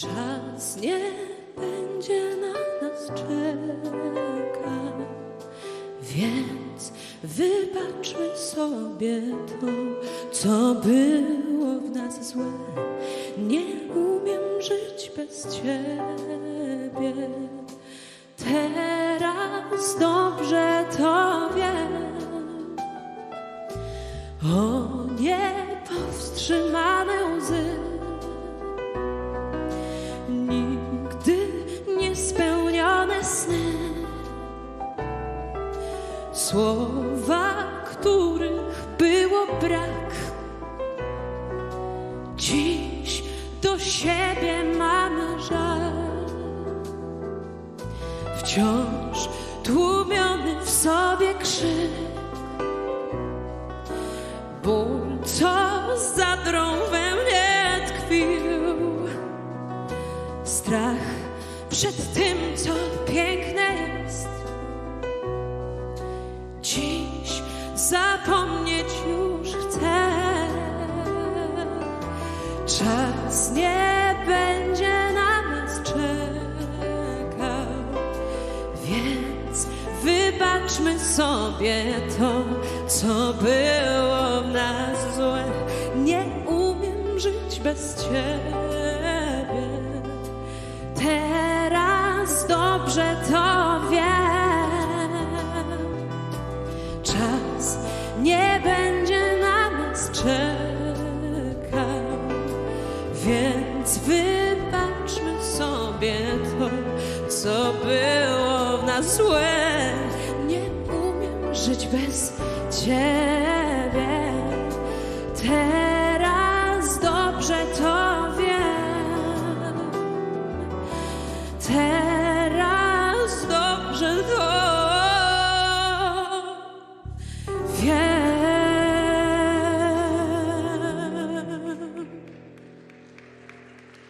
Czas nie będzie na nas czekał, więc wybaczmy sobie to, co było w nas złe. Nie umiem żyć bez ciebie. Teraz dobrze to wiem. O niepowstrzymane łzy Słowa, których było brak. Dziś do siebie mamy żal. Wciąż tłumiony w sobie krzyk. Ból, co zadrą we mnie tkwił. Strach przed tym, co piękne jest zapomnieć już chcę Czas nie będzie na nas czekał więc wybaczmy sobie to, co było w nas złe. Nie umiem żyć bez ciebie. Teraz dobrze to wiem. Czas nie będzie na nas czekał. Więc wybaczmy sobie to, co było w nas złe. Nie umiem żyć bez ciebie. Teraz dobrze to wiem. Teraz